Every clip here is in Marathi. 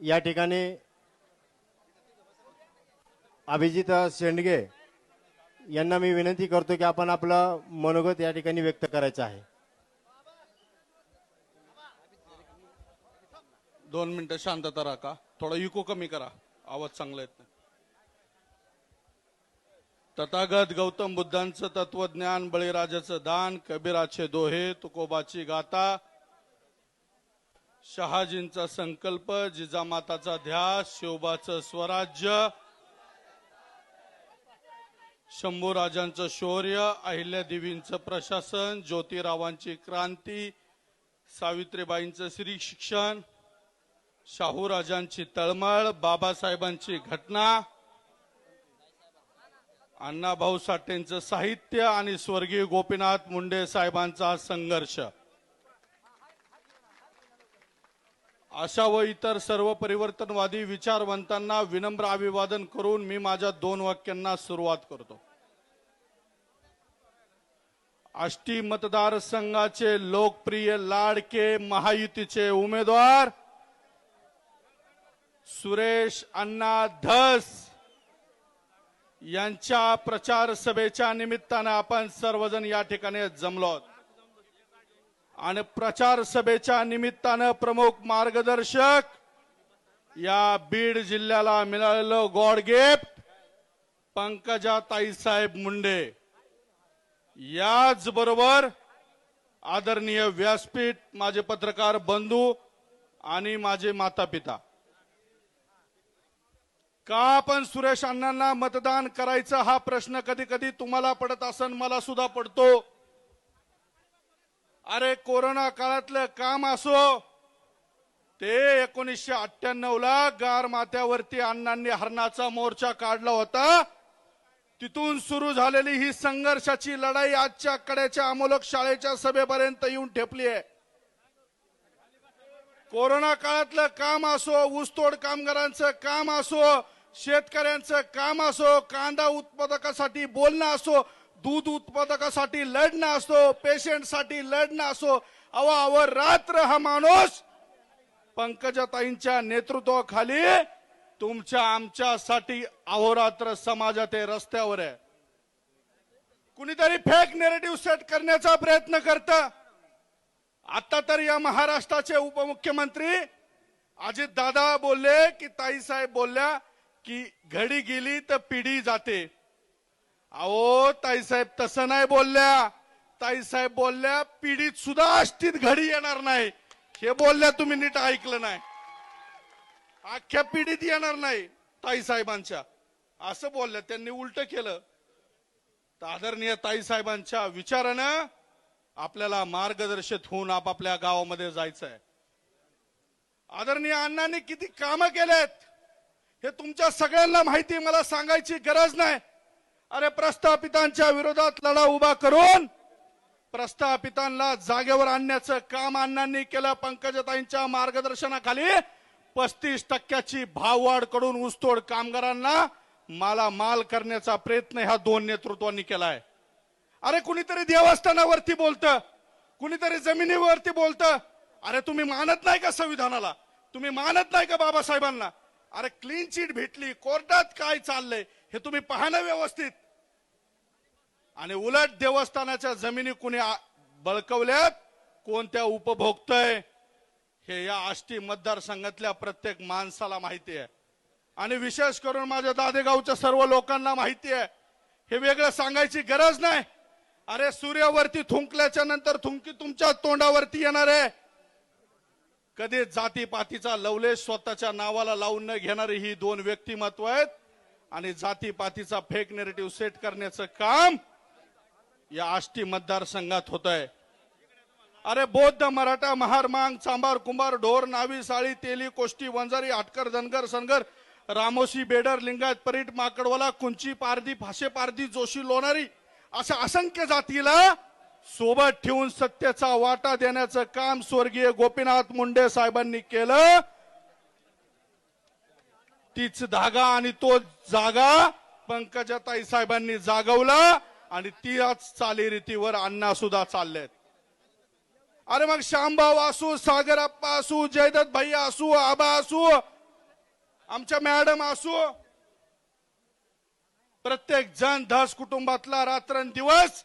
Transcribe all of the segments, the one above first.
या ठिकाणी अभिजित शेंडगे यांना मी विनंती करतो की आपण आपलं मनोगत या ठिकाणी व्यक्त करायचं आहे. दोन मिनिटं शांतता राखा. थोडा इको कमी करा. आवाज चांगला येत नाही. तथागत गौतम बुद्धांचं तत्वज्ञान बळीराजाचं दान कबीराचे दोहे तुकोबाची गाथा शहाजींचा संकल्प जिजामाताचा ध्यास शिवबाचं स्वराज्य शंभूराजांचं शौर्य अहिल्यादेवींचं प्रशासन ज्योतिरावांची क्रांती सावित्रीबाईंचं श्री शिक्षण शाहूराजांची तळमळ बाबासाहेबांची घटना अण्णाभाऊ साठेंचं साहित्य आणि स्वर्गीय गोपीनाथ मुंडे साहेबांचा संघर्ष. अशा व इतर सर्व परिवर्तनवादी विचारवंतांना विनम्र अभिवादन करून मी माझ्या दोन वाक्यांना सुरुवात करतो आष्टी मतदारसंघाचे लोकप्रिय लाडके महायुतीचे उमेदवार सुरेश अण्णा धस यांच्या प्रचार सभेच्या निमित्तानं आपण सर्वजण या ठिकाणी जमलो आहोत. आणि प्रचार सभेच्या निमित्तानं प्रमुख मार्गदर्शक या बीड जिल्ह्याला मिळालेलं गॉड गिफ्ट पंकजा ताईसाहेब मुंडे. याचबरोबर आदरणीय व्यासपीठ माझे पत्रकार बंधू आणि माझे माता पिता का आपण सुरेश अण्णांना मतदान करायचं हा प्रश्न कधी कधी तुम्हाला पडत असन मला सुद्धा पडतो. अरे कोरोना काळातलं काम असो ते एकोणीसशे अठ्ठ्याण्णव ला गार माथ्यावरती अण्णांनी हरणाचा मोर्चा काढला होता. तिथून सुरू झालेली ही संघर्षाची लढाई आजच्या कड्याच्या अमोलक शाळेच्या सभेपर्यंत येऊन ठेपली आहे. कोरोना काळातलं काम असो ऊसतोड कामगारांचं काम असो शेतकऱ्यांचं काम असो कांदा उत्पादकासाठी बोलणं असो दूध उत्पादकासाठी लढणं असो पेशंटसाठी लढणं असो अवा रात्र हा माणूस पंकजाताईंच्या नेतृत्वाखाली तुमच्या आमच्यासाठी अहोरात्र समाजात आहे, रस्त्यावर आहे. कुणीतरी फेक नेरेटिव्ह सेट करण्याचा प्रयत्न करत. आता तर या महाराष्ट्राचे उपमुख्यमंत्री अजित दादा बोलले की ताईसाहेब बोलल्या की घडी गेली तर पिढी जाते. अहो ताईसाहेब तसं नाही बोलल्या. ताईसाहेब बोलल्या पिढीत सुद्धा अष्टीत घडी येणार नाही. हे बोलल्या तुम्ही नीट ऐकलं नाही. अख्ख्या पिढीत येणार नाही ताईसाहेबांच्या. असं बोलल्या त्यांनी उलट केलं. तर आदरणीय ताईसाहेबांच्या विचारानं आपल्याला मार्गदर्शित होऊन आपापल्या गावामध्ये जायचं आहे आदरणीय अण्णांनी किती कामं केलेत? हे तुमच्या सगळ्यांना माहिती मला सांगायची गरज नाही. अरे प्रस्थापितांच्या विरोधात लढा उभा करून प्रस्थापितांना जागेवर आणण्याचं काम अण्णांनी केलं पंकजताईंच्या मार्गदर्शनाखाली. पस्तीस टक्क्याची भाववाढ करून ऊसतोड कामगारांना माला माल करण्याचा प्रयत्न ह्या दोन नेतृत्वांनी केलाय. अरे कुणीतरी देवस्थानावरती बोलतं कुणीतरी जमिनीवरती बोलतं. अरे तुम्ही मानत नाही का संविधानाला? तुम्ही मानत नाही का बाबासाहेबांना? अरे क्लीन चिट भेटली कोर्टात काय चाललंय हे तुम्ही पाहणं व्यवस्थित. आणि उलट देवस्थानाच्या जमिनी कुणी बळकवल्यात? कोणत्या उपभोगतय हे या आष्टी मतदारसंघातल्या प्रत्येक माणसाला माहिती आहे. आणि विशेष करून माझ्या दादेगावच्या सर्व लोकांना माहिती आहे. हे वेगळं सांगायची गरज नाही. अरे सूर्यावरती थुंकल्याच्या नंतर थुंकी तुमच्या तोंडावरती येणार आहे. कधी जातीपातीचा लवलेश स्वतःच्या नावाला लावून न घेणारी ही दोन व्यक्तिमत्व आहेत. आणि जातीपातीचा फेक नेरेटिव्ह सेट करण्याचं काम या आष्टी मतदारसंघात होत आहे अरे बौद्ध मराठा महार मांग चांबार कुंभार ढोर नावी साळी तेली कोष्टी वंजारी आटकर धनगर सनगर रामोशी बेडर लिंगायत परीट माकडवाला कुंची पारधी फाशे पारधी जोशी लोणारी अशा असंख्य जातीला सोबत ठेवून सत्तेचा वाटा देण्याचं काम स्वर्गीय गोपीनाथ मुंडे साहेबांनी केलं. तीच धागा आणि तो जागा पंकजाताई साहेबांनी जागवला. आणि त्याच चालीरीतीवर अण्णा सुद्धा चाललेत. अरे मग श्यामभाऊ असू सागरप्पा असू जयदत्त भैया असू आबा असू आमच्या मॅडम असू प्रत्येक जण धस कुटुंबातला रात्रंदिवस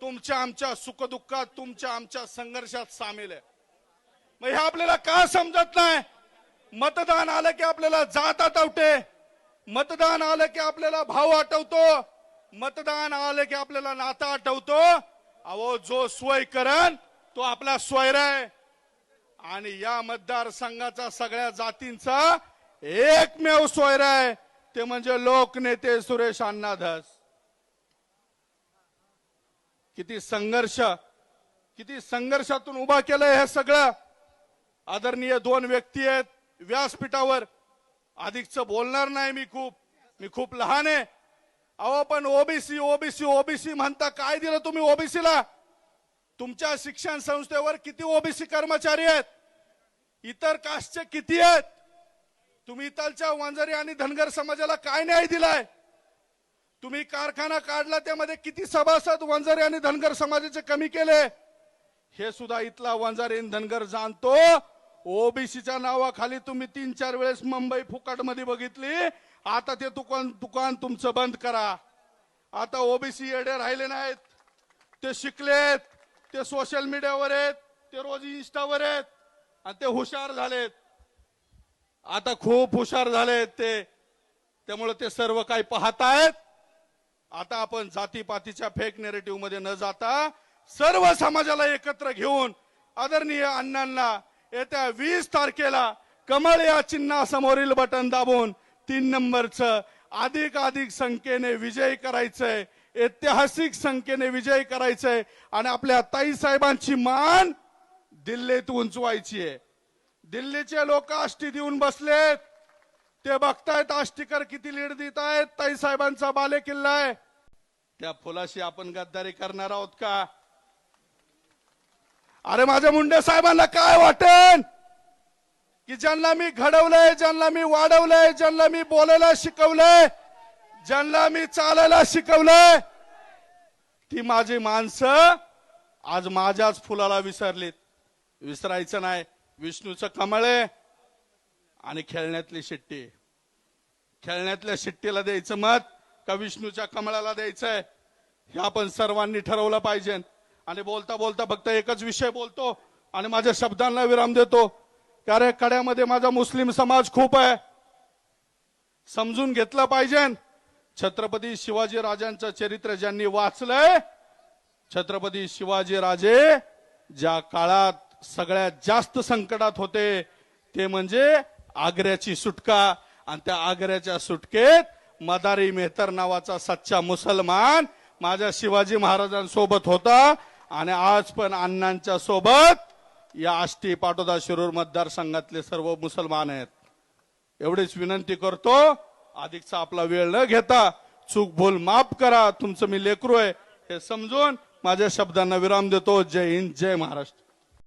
तुमच्या आमच्या सुखदुःखात तुमच्या आमच्या संघर्षात सामील आहे. मग हे आपल्याला का समजत नाही? मतदान आलं की आपल्याला जात आठवते मतदान आलं की आपल्याला भाव आठवतो मतदान आलं की आपल्याला नाता आठवतो. अहो जो सोय करण तो आपला स्वैर आहे आणि या मतदारसंघाचा सगळ्या जातींचा एकमेव सोयर आहे ते म्हणजे लोकनेते सुरेश अण्णा धस किती संघर्ष किती संघर्षातून उभा केलंय हे सगळं. आदरणीय दोन व्यक्ती आहेत व्यासपीठावर. अधिकच बोलणार नाही मी खूप. मी खूप लहान आहे. अहो पण ओबीसी ओबीसी ओबीसी म्हणता काय दिलं तुम्ही ओबीसीला? तुमच्या शिक्षण संस्थेवर किती ओबीसी कर्मचारी आहेत? इतर कास्टचे किती आहेत? तुम्ही इतलच्या वंजारी आणि धनगर समाजाला काय न्याय दिलाय? तुम्ही कारखाना काढला त्यामध्ये किती सभासद वंजारी आणि धनगर समाजाचे कमी केले? हे सुद्धा इथला वंजारी आणि धनगर जाणतो. ओबीसीच्या नावाखाली तुम्ही तीन चार वेळेस मुंबई फुकटमध्ये बघितली. आता ते दुकान दुकान तुमचं बंद करा. आता ओबीसी येडे राहिले नाहीत. ते शिकलेत ते सोशल मीडियावर आहेत ते रोज इंस्टावर आहेत आणि ते हुशार झालेत. आता खूप हुशार झालेत ते. त्यामुळे ते सर्व काही पाहतायत. आता आपण जातीपातीच्या फेक नेरेटिव्हमध्ये न जाता सर्व समाजाला एकत्र घेऊन आदरणीय अण्णांना येत्या वीस तारखेला कमळ या चिन्हासमोरील बटन दाबून तीन नंबरचं अधिक अधिक संख्येने विजय करायचंय ऐतिहासिक संख्येने विजय करायचंय आणि आपल्या ताई साहेबांची मान दिल्लीत उंचवायची आहे. दिल्लीचे लोक आष्टी देऊन बसलेत. ते बघतायत आष्टीकर किती लीड देत आहेत ताई साहेबांचा बाले किल्ला आहे. त्या फुलाशी आपण गद्दारी करणार आहोत का? अरे माझ्या मुंडे साहेबांना काय वाटेन की ज्यांना मी घडवलंय ज्यांना मी वाढवलंय ज्यांना मी बोलायला शिकवलंय ज्यांना मी चालायला शिकवलंय ती माझी माणसं आज माझ्याच फुलाला विसरलीत. विसरायचं नाही. विष्णूचं कमळ आहे आणि खेळण्यातली शिट्टी. खेळण्यातल्या शिट्टीला द्यायचं मत का विष्णूच्या कमळाला द्यायचंय? हे आपण सर्वांनी ठरवलं पाहिजे. आणि बोलता बोलता फक्त एकच विषय बोलतो आणि माझ्या शब्दांना विराम देतो. कारण कड्यामध्ये माझा मुस्लिम समाज खूप आहे. समजून घेतलं पाहिजे. छत्रपती शिवाजी राजांचं चरित्र ज्यांनी वाचलंय छत्रपती शिवाजी राजे ज्या काळात सगळ्यात जास्त संकटात होते ते म्हणजे आग्र्याची सुटका. आणि त्या आग्र्याच्या सुटकेत मदारी मेहतर नावाचा सच्चा मुसलमान माझ्या शिवाजी महाराजांसोबत होता. आणि आज पण अण्णांच्या सोबत या आष्टी पाटोदा शिरूर मतदारसंघातले सर्व मुसलमान आहेत. एवढीच विनंती करतो अधिकचा आपला वेळ न घेता चूक भूल माफ करा. तुमचं मी लेकरू आहे हे समजून माझ्या शब्दांना विराम देतो. जय हिंद जय महाराष्ट्र.